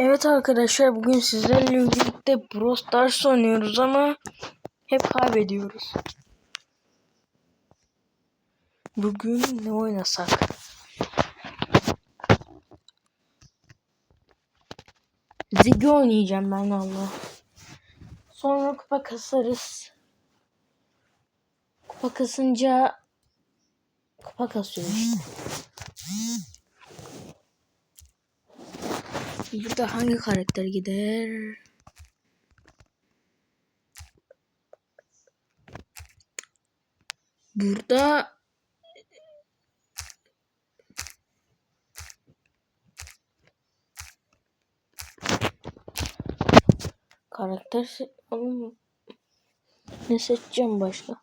Evet arkadaşlar bugün sizlerle birlikte Brawl Stars oynuyoruz ama hep kaybediyoruz. Bugün ne oynasak? Ziggy oynayacağım ben valla. Sonra kupa kasarız. Kupa kasınca kupa kasıyor işte. Burada hangi karakter gider? Burada karakter Oğlum, ne seçeceğim başka?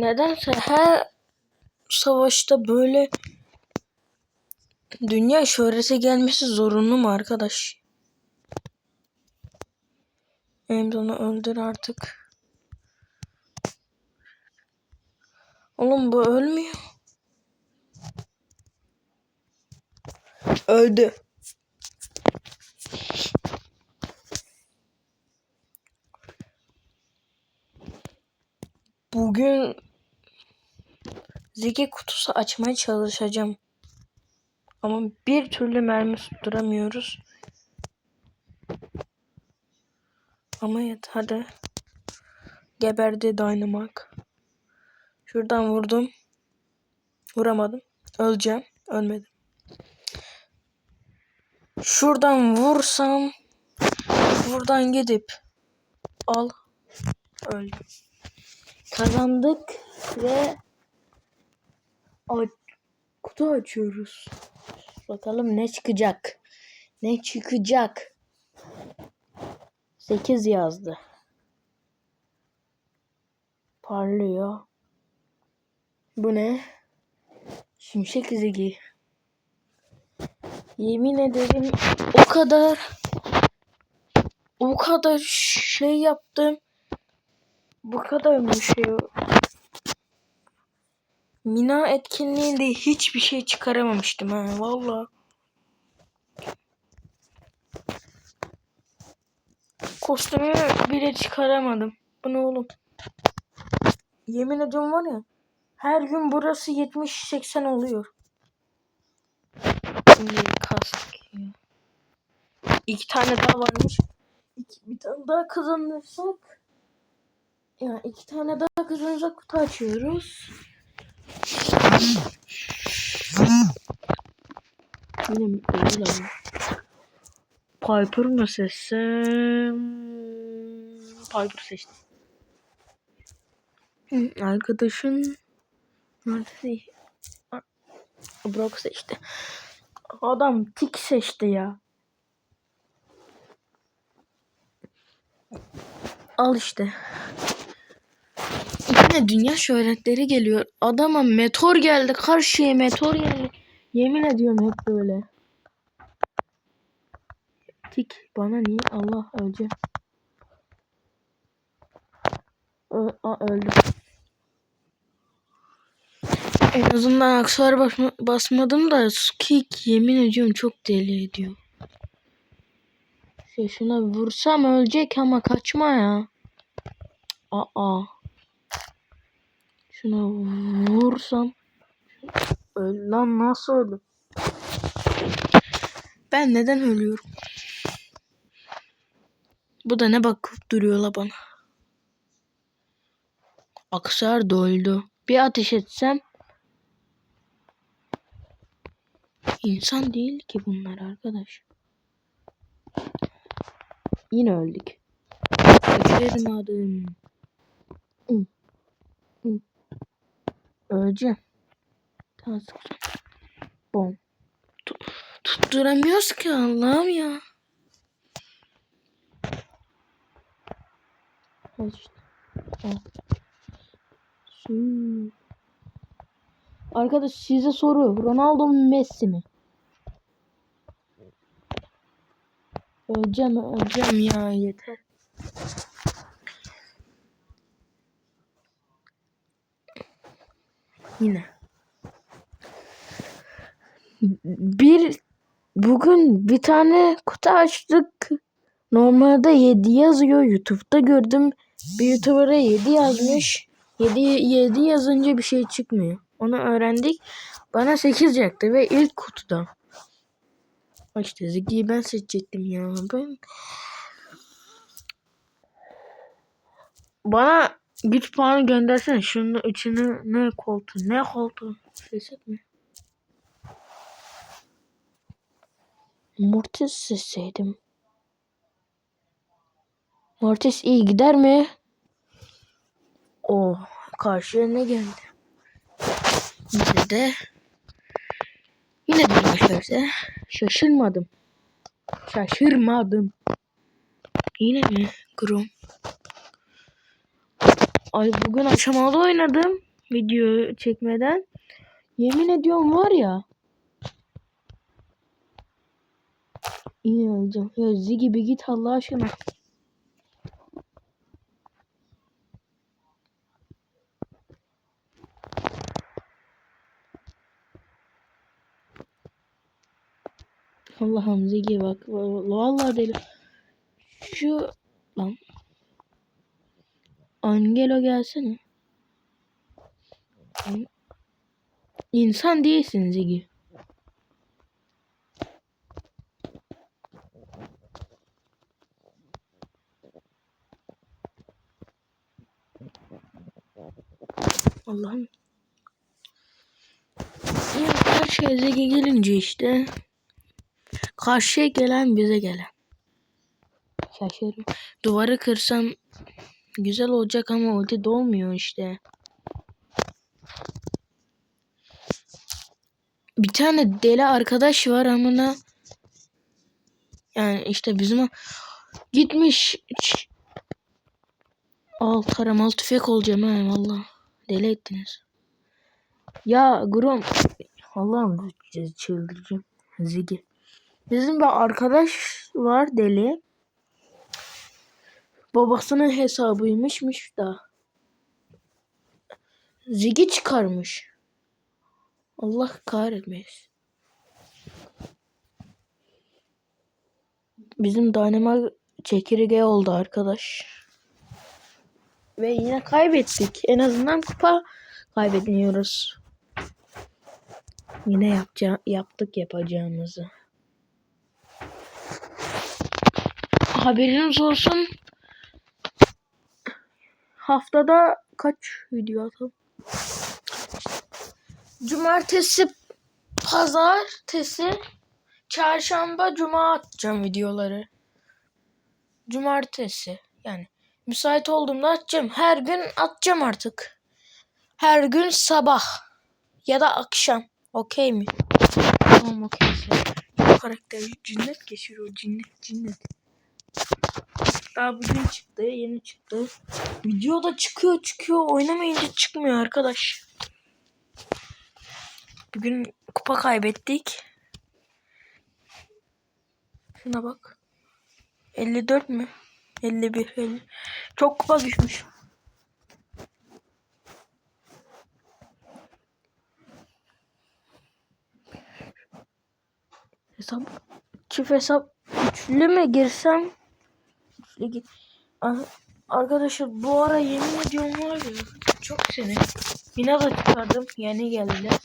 Nedense her savaşta böyle dünya şöhrete gelmesi zorunlu mu arkadaş? Emre'ni öldür artık. Oğlum bu ölmüyor. Öldü. Bugün Zeki kutusu açmaya çalışacağım. Ama bir türlü mermi tutturamıyoruz. Ama yet hadi. Geberdi Dynamite. Şuradan vurdum. Vuramadım. Öleceğim. Ölmedim. Şuradan vursam buradan gidip al öldüm. Kazandık ve kutu açıyoruz. Bakalım ne çıkacak. Ne çıkacak? 8 yazdı. Parlıyor. Bu ne? Şimşek zigi. Yemin ederim o kadar o kadar şey yaptım. Bu kadar mı şey? Mina etkinliğinde hiçbir şey çıkaramamıştım ha valla. Kostümü bile çıkaramadım. Bu ne oğlum? Yemin ediyorum var ya. Her gün burası 70-80 oluyor. Şimdi kastık. İki tane daha varmış. İki, bir tane daha kazanırsak ya iki tane daha kazanırsak kutu açıyoruz. Yine mi öyle ama. Piper mı seçsem? Piper seçtim. Hı, Arkadaşın nerede? Brock seçti. Adam tik seçti ya. Al işte. Yine dünya şöhretleri geliyor. Adama meteor geldi. Karşıya meteor geldi. Yemin ediyorum hep böyle. Tik bana niye? Allah öleceğim. Ö a, öldüm. En azından aksesuar basma basmadım da kick yemin ediyorum çok deli ediyor. Şey şuna vursam ölecek ama kaçma ya. Aa. Şuna vursam. Öl lan nasıl öldüm? Ben neden ölüyorum? Bu da ne bakıp duruyor la bana. Aksar doldu. Bir ateş etsem. İnsan değil ki bunlar arkadaş. Yine öldük. Öleceğim adım. Hı. Hı. Öleceğim. Tamam. Bom. Tu- tutturamıyoruz ki Allah'ım ya. Al işte. Al. Arkadaş size soru. Ronaldo mu Messi mi? Öleceğim öleceğim ya yeter. Yine. Bir bugün bir tane kutu açtık. Normalde 7 yazıyor. YouTube'da gördüm. Bir YouTuber'a 7 yazmış. 7, 7 yazınca bir şey çıkmıyor. Onu öğrendik. Bana 8 yaktı ve ilk kutuda. Bak işte ben seçecektim ya. Ben... Bana güç puanı göndersene. Şunun içine ne koltuğu? Ne koltuğu? Seçsek mi? Mortis seçseydim. Mortis iyi gider mi? Oh karşıya ne geldi? Yine de yine de başarısı. Şaşırmadım. Şaşırmadım. Yine mi? Grom. Ay bugün aşamalı oynadım. Video çekmeden. Yemin ediyorum var ya. Yine alacağım. Ya Ziggy bir git Allah aşkına. Allah'ım Ziggy bak. Vallahi deli. Şu lan. Angelo gelsene. İnsan değilsin Ziggy. Allah'ım. Ya karşıya Ziggy gelince işte karşıya gelen bize gelen. Şaşırıyorum. Duvarı kırsam güzel olacak ama ulti dolmuyor işte. Bir tane deli arkadaş var ama da yani işte bizim gitmiş al taramalı tüfek olacağım ha valla. Deli ettiniz. Ya Grom Allah'ım çıldıracağım. Ziggy. Bizim bir arkadaş var deli. Babasının hesabıymışmış da. Ziggy çıkarmış. Allah kahretmesin. Bizim Dynamite çekirge oldu arkadaş. Ve yine kaybettik. En azından kupa kaybetmiyoruz. Yine yapacağım, yaptık yapacağımızı. Haberiniz olsun. Haftada kaç video atalım? Cumartesi, pazartesi, çarşamba, cuma atacağım videoları. Cumartesi yani müsait olduğumda atacağım. Her gün atacağım artık. Her gün sabah ya da akşam. Okey mi? Tamam okeyse. Bu karakter cinnet geçiyor cinnet cinnet. Daha bugün çıktı yeni çıktı. Videoda çıkıyor çıkıyor oynamayınca çıkmıyor arkadaş. Bugün kupa kaybettik. Şuna bak. 54 mü? 51. 50. Çok kupa düşmüş. Hesap çift hesap üçlü mü girsem? Gir. Ar- Arkadaşlar bu ara yemin ediyorum var ya çok seni. Mina da çıkardım yeni geldiler.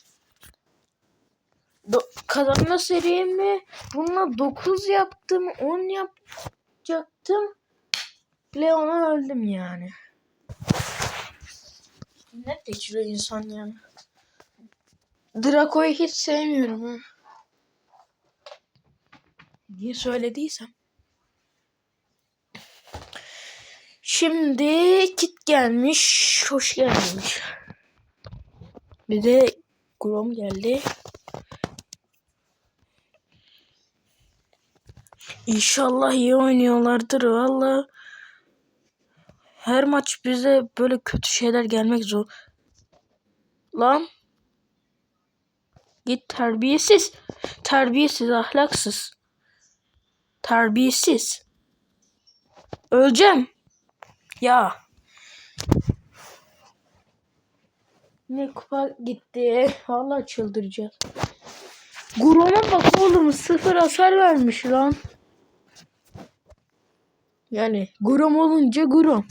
Do kazanma serimi bununla 9 yaptım 10 yapacaktım. Leon'a öldüm yani. Ne geçiriyor insan yani. Draco'yu hiç sevmiyorum ha. Niye söylediysem. Şimdi kit gelmiş. Hoş gelmiş. Bir de Grom geldi. İnşallah iyi oynuyorlardır valla. Her maç bize böyle kötü şeyler gelmek zor. Lan. Git terbiyesiz. Terbiyesiz ahlaksız. Terbiyesiz. Öleceğim. Ya. Ne kupa gitti. Vallahi çıldıracağız. Grom'a bak oğlum sıfır hasar vermiş lan. Yani Grom olunca Grom.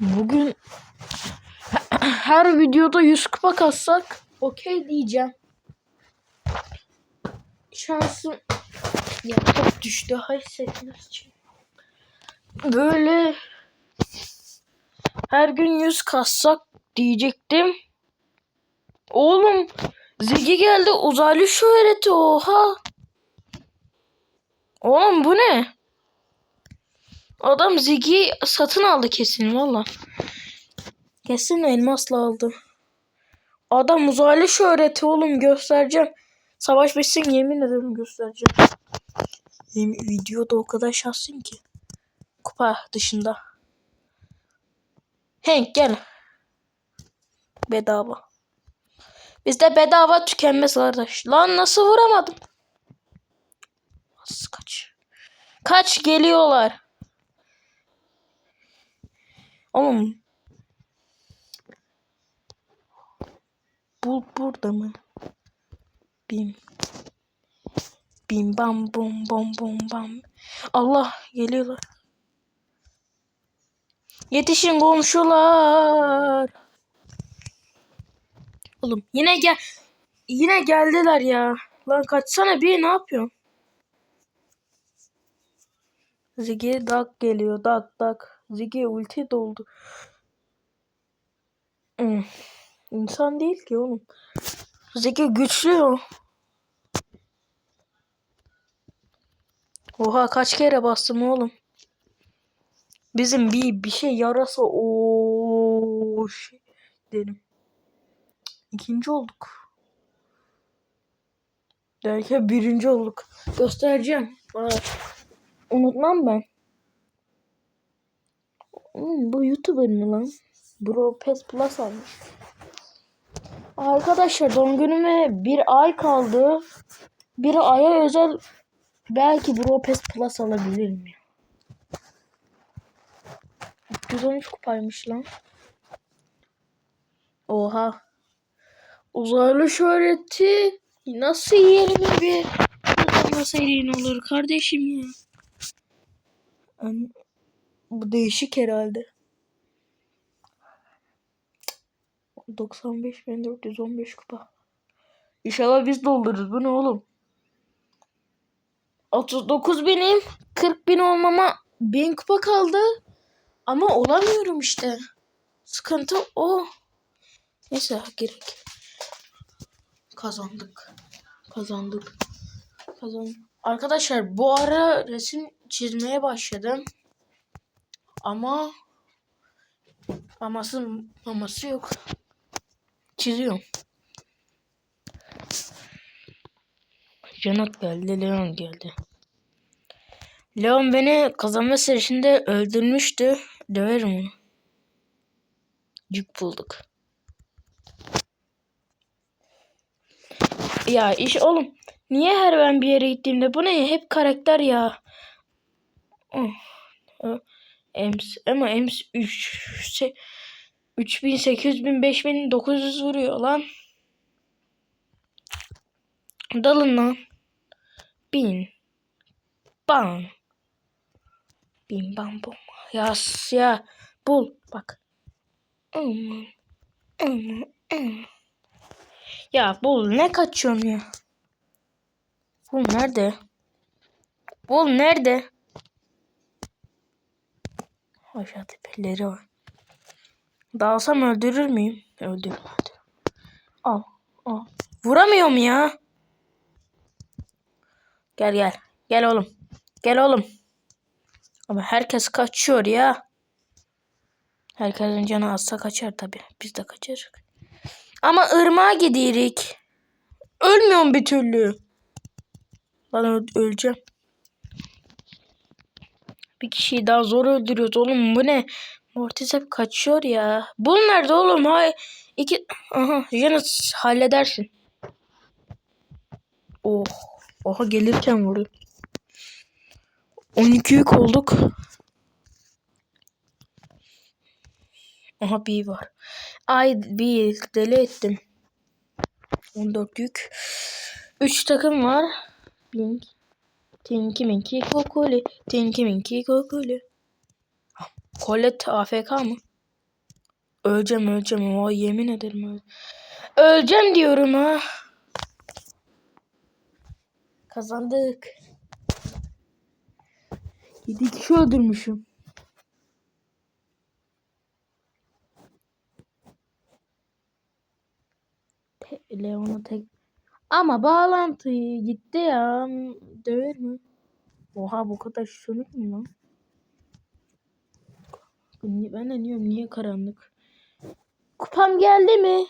Bugün her videoda 100 kupa kassak okey diyeceğim. Şansım ya top düştü. Hay setmez için. Böyle her gün 100 kassak diyecektim. Oğlum Ziggy geldi uzaylı şöhreti oha. Oğlum bu ne? Adam Ziggy satın aldı kesin valla. Kesin elmasla aldı. Adam uzaylı şöhreti oğlum göstereceğim. Savaş bitsin yemin ederim göstereceğim. Yemin, videoda o kadar şahsın ki. Kupa dışında. Hank gel. Bedava. Bizde bedava tükenmez kardeş. Lan nasıl vuramadım? Nasıl kaç? Kaç geliyorlar. Oğlum. Bu burada mı? Bim. Bim bam bom bom bom bam. Allah geliyorlar. Yetişin komşular. Oğlum yine gel. Yine geldiler ya. Lan kaçsana bir ne yapıyorsun? Ziggy dak geliyor dak dak. Ziggy ulti doldu. Hmm. İnsan değil ki oğlum. Ziggy güçlü o. Oha kaç kere bastım oğlum. Bizim bir bir şey yarasa o şey derim. İkinci olduk. Derken birinci olduk. Göstereceğim. Bak. Unutmam ben. Hmm, bu YouTuber mı lan? Bro Pes Plus almış. Arkadaşlar doğum günüme bir ay kaldı. Bir aya özel belki Bro Pes Plus alabilirim ya. 313 kupaymış lan. Oha. Uzaylı şöhreti nasıl yerime bir kazanmasaydın olur kardeşim ya. An- Bu değişik herhalde. 95.415 kupa. İnşallah biz doldururuz. Bu ne oğlum? 39 benim. 40 bin olmama 1000 kupa kaldı. Ama olamıyorum işte. Sıkıntı o. Neyse gerek. Kazandık. Kazandık. Kazandık. Arkadaşlar bu ara resim çizmeye başladım. Ama aması maması yok. Çiziyorum. Janot geldi, Leon geldi. Leon beni kazanma serisinde öldürmüştü. Döverim onu. Yük bulduk. Ya iş oğlum. Niye her ben bir yere gittiğimde bu ne? Hep karakter ya. Oh. Ems ama Ems 3 şey, 3000 8000 5000 900 vuruyor lan. Dalın lan. Bin. Bam. Bin bam bom. Yas ya. Bul. Bak. Ya bul ne kaçıyorsun ya? Bul nerede? Bul nerede? Aşağı tepeleri var. Dalsam öldürür müyüm? Öldürürüm. öldürürüm. Al. Al. Vuramıyorum ya. Gel gel. Gel oğlum. Gel oğlum. Ama herkes kaçıyor ya. Herkesin canı azsa kaçar tabi. Biz de kaçarız. Ama ırmağa gidirik. Ölmüyorum bir türlü. Ben öleceğim. Bir kişiyi daha zor öldürüyoruz oğlum. Bu ne? Mortis hep kaçıyor ya. Bul nerede oğlum? Hay iki aha Janus halledersin. Oh. Oha gelirken vurdu. 12 yük olduk. Aha bir var. Ay bir deli ettim. 14 yük. 3 takım var. Blink. Tinky Minky Kokoli. Tinky Minky Kokoli. Colette AFK mı? Öleceğim öleceğim. O yemin ederim öyle. Öleceğim diyorum ha. Kazandık. 7 kişi öldürmüşüm. Te Leon'a tek... Ama bağlantı gitti ya. Döver mi? Oha bu kadar sönük mü lan? Ben de diyorum niye karanlık? Kupam geldi mi?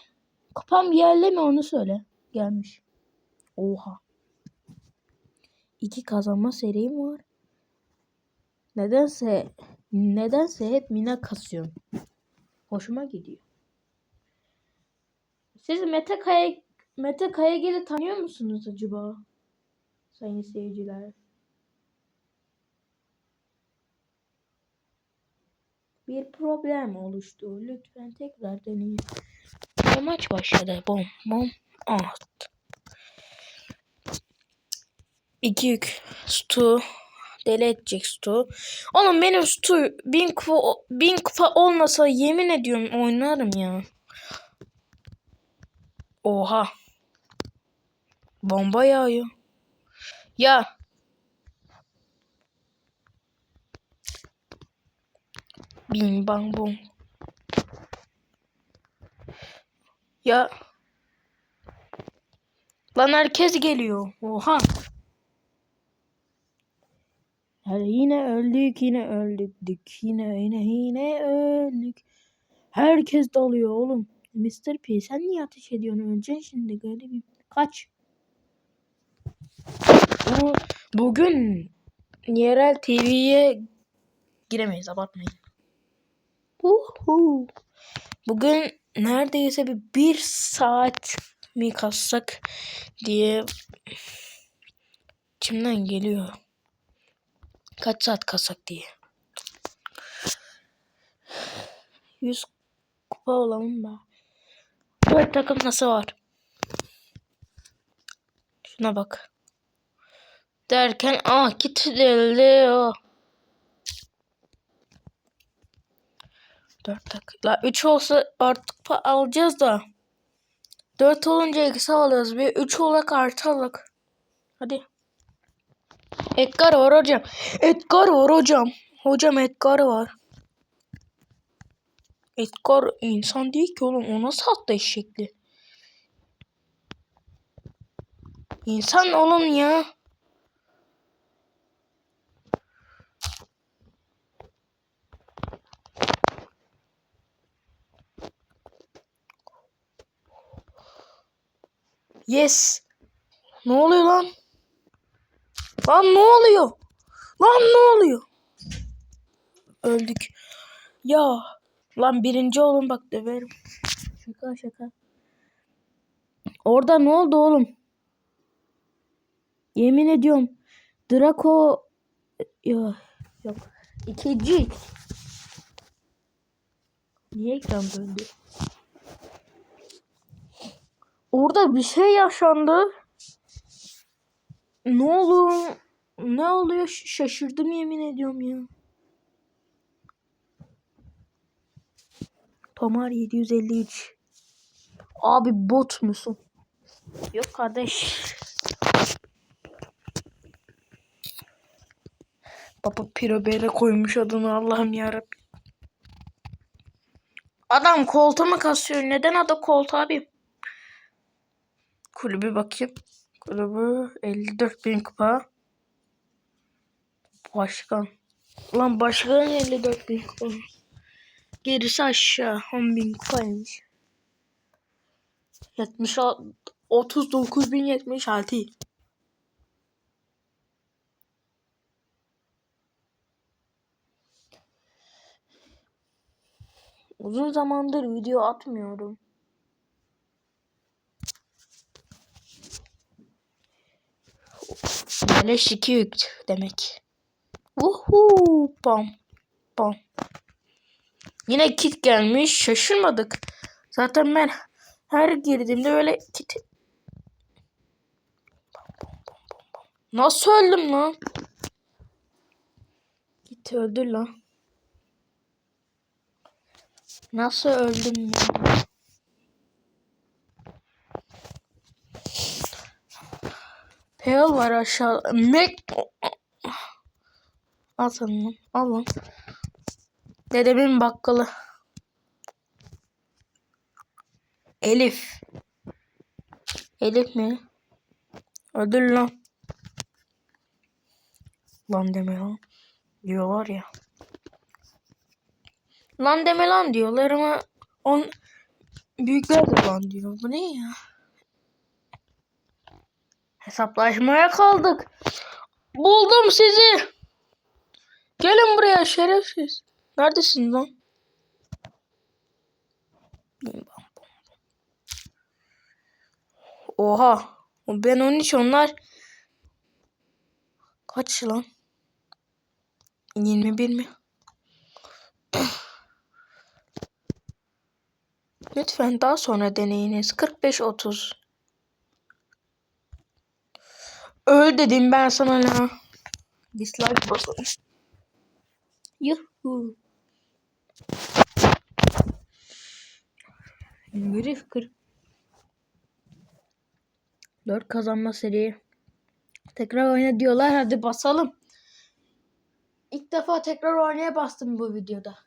Kupam geldi mi onu söyle. Gelmiş. Oha. İki kazanma serim var. Nedense nedense hep mina kasıyorum. Hoşuma gidiyor. Siz Mete Kaya Mete Kayagil'i tanıyor musunuz acaba? Sayın seyirciler. Bir problem oluştu. Lütfen tekrar deneyin. Maç başladı. Bom bom at. İki yük. Stu. Deli edecek Stu. Oğlum benim Stu bin kupa, bin kupa olmasa yemin ediyorum oynarım ya. Oha. Bomba yağıyor. Ya. Bing bang bong. Ya. Lan herkes geliyor. Oha. Yani yine öldük, yine öldük, yine yine yine öldük. Herkes dalıyor oğlum. Mr. P sen niye ateş ediyorsun? Öleceksin şimdi garibim. Kaç. Bu, bugün yerel TV'ye giremeyiz abartmayın. Uhu. Bugün neredeyse bir, bir saat mi kassak diye içimden geliyor. Kaç saat kassak diye. 100 kupa olalım da. Dört takım nasıl var? Şuna bak. Derken ah kilitlendi o. Dört takım. La üç olsa artık alacağız da. Dört olunca eksi alırız. Bir üç olarak artı alak. Hadi. Edgar var hocam. Edgar var hocam. Hocam Edgar var. Edgar insan değil ki oğlum. O nasıl hatta eşekli? İnsan oğlum ya. Yes. Ne oluyor lan? Lan ne oluyor? Lan ne oluyor? Öldük. Ya. Lan birinci olun bak döverim. Şaka şaka. Orada ne oldu oğlum? Yemin ediyorum. Draco yok yok. İkinci. Niye ekran döndü? Orada bir şey yaşandı. Ne oluyor? Ne oluyor? Şaşırdım yemin ediyorum ya. Tomar 753. Abi bot musun? Yok kardeş. Baba pirobere koymuş adını Allah'ım yarabbim. Adam koltuğumu kasıyor. Neden adı koltuğu abi? Kulübü bakayım. Kulübü 54 bin kupa. Başkan. Ulan başkan 54 bin kupa. Gerisi aşağı 10 bin kupaymış. 76 39 bin 76. Uzun zamandır video atmıyorum. Beleş iki yük demek. Uhu pam pam. Yine kit gelmiş şaşırmadık. Zaten ben her girdiğimde öyle kit... Nasıl öldüm lan? Git öldür lan. Nasıl öldüm ya? Pale var aşağıda. Mek... Al lan. Al lan. Dedemin bakkalı. Elif. Elif mi? Ödül lan. Lan deme lan. Diyorlar ya. Lan deme lan diyorlar ama on büyükler de lan diyor. Bu ne ya? Hesaplaşmaya kaldık. Buldum sizi. Gelin buraya şerefsiz. Neredesin lan? Oha. Ben 13 onlar. Kaç lan? 21 mi? Lütfen daha sonra deneyiniz. 45-30. Öl dedim ben sana la. Dislike basalım. Yuhu. Grif kır. 4 kazanma seri. Tekrar oyna diyorlar. Hadi basalım. İlk defa tekrar oynaya bastım bu videoda.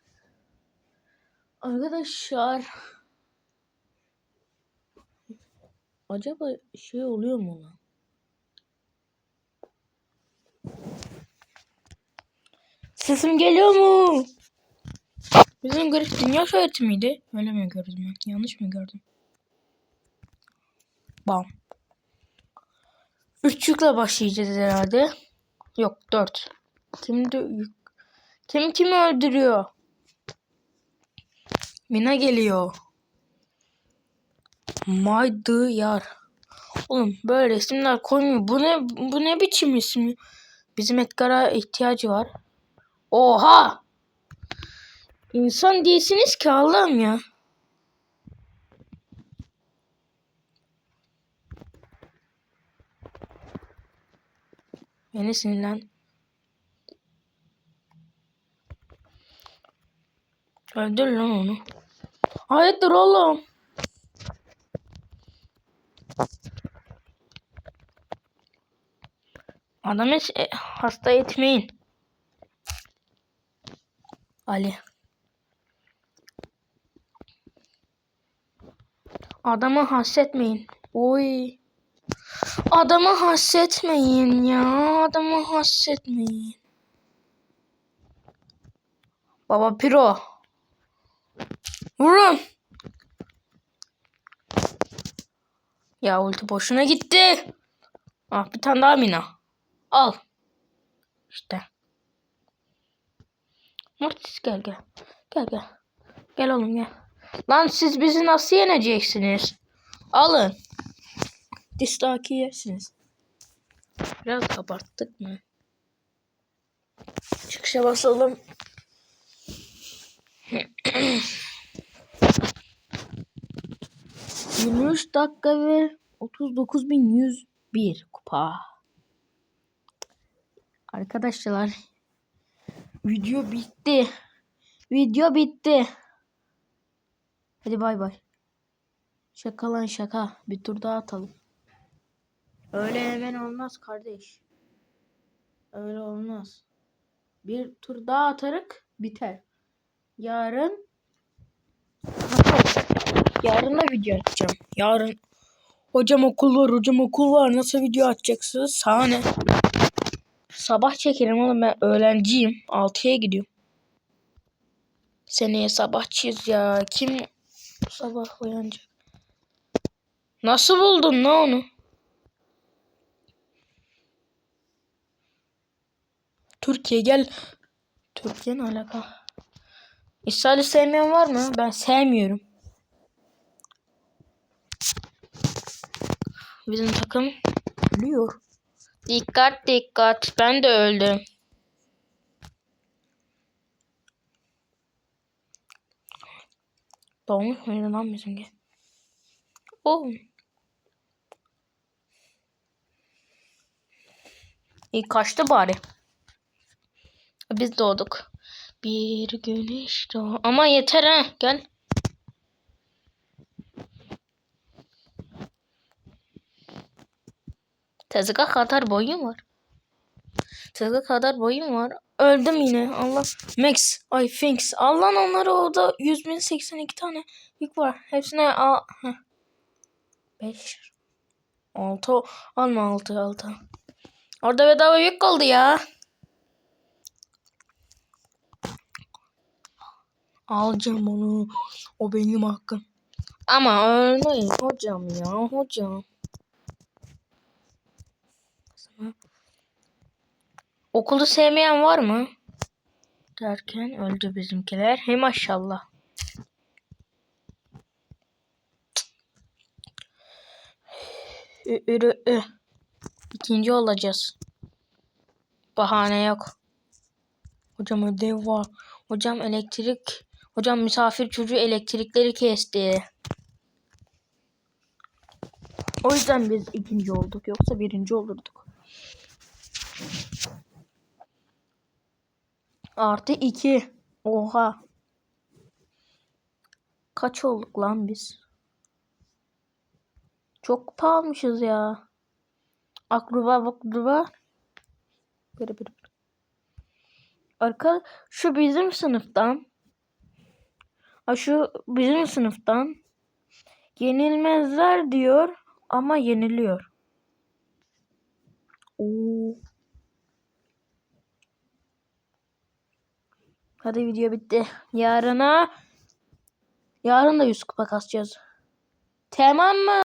Arkadaşlar. Acaba şey oluyor mu lan? Sesim geliyor mu? Bizim garip dünya şahidi miydi? Öyle mi gördüm? Yanlış mı gördüm? Bam. Üç yükle başlayacağız herhalde. Yok dört. Kim de Kim kimi öldürüyor? Mina geliyor. Maydı yar. Oğlum böyle isimler koymuyor. Bu ne bu ne biçim isim? Bizim Edgar'a ihtiyacı var. Oha! İnsan değilsiniz ki Allah'ım ya. Beni sinirlen. Öldür lan onu. Hayırdır oğlum? Adamı e, hasta etmeyin. Ali. Adamı hasretmeyin. Oy. Adamı hasretmeyin ya. Adamı hasretmeyin. Baba Piro. Vurun. Ya ulti boşuna gitti. Ah bir tane daha mina. Al. İşte. Mortis gel gel. Gel gel. Gel oğlum gel. Lan siz bizi nasıl yeneceksiniz? Alın. Dislike yersiniz. Biraz abarttık mı? Çıkışa basalım. Yirmi dakika ve otuz dokuz bin yüz bir kupa. Arkadaşlar video bitti. Video bitti. Hadi bay bay. Şaka lan şaka. Bir tur daha atalım. Öyle hemen olmaz kardeş. Öyle olmaz. Bir tur daha atarık biter. Yarın Yarın da video atacağım. Yarın hocam okul var, hocam okul var. Nasıl video atacaksınız? Sahne. Sabah çekelim oğlum ben öğrenciyim. 6'ya gidiyorum. Seneye sabahçıyız ya. Kim sabah uyanacak? Nasıl buldun ne onu? Türkiye gel. Türkiye ne alaka? İsrail'i sevmeyen var mı? Ben sevmiyorum. Bizim takım ölüyor. Dikkat dikkat. Ben de öldüm. Dolmuş muydu lan bizimki? Oh. İyi kaçtı bari. Biz doğduk. Bir güneş doğ. Ama yeter ha. Gel. Tezgah kadar boyum var. Tezgah kadar boyum var. Öldüm yine. Allah. Max. Ay Finks. Allah'ın onları orada 100.082 tane yük var. Hepsine al. 5. 6. Alma 6 6. Orada bedava yük kaldı ya. Alacağım onu. O benim hakkım. Ama ölmeyin hocam ya hocam. Okulu sevmeyen var mı? Derken öldü bizimkiler. Hey maşallah. İkinci olacağız. Bahane yok. Hocam ödev var. Hocam elektrik. Hocam misafir çocuğu elektrikleri kesti. O yüzden biz ikinci olduk. Yoksa birinci olurduk. Artı iki. Oha. Kaç olduk lan biz? Çok pahalmışız ya. Akruba bakruba. Biri biri. Arka şu bizim sınıftan. Ha şu bizim sınıftan. Yenilmezler diyor ama yeniliyor. Oo. Hadi video bitti. Yarına yarın da 100 kupa kasacağız. Tamam mı?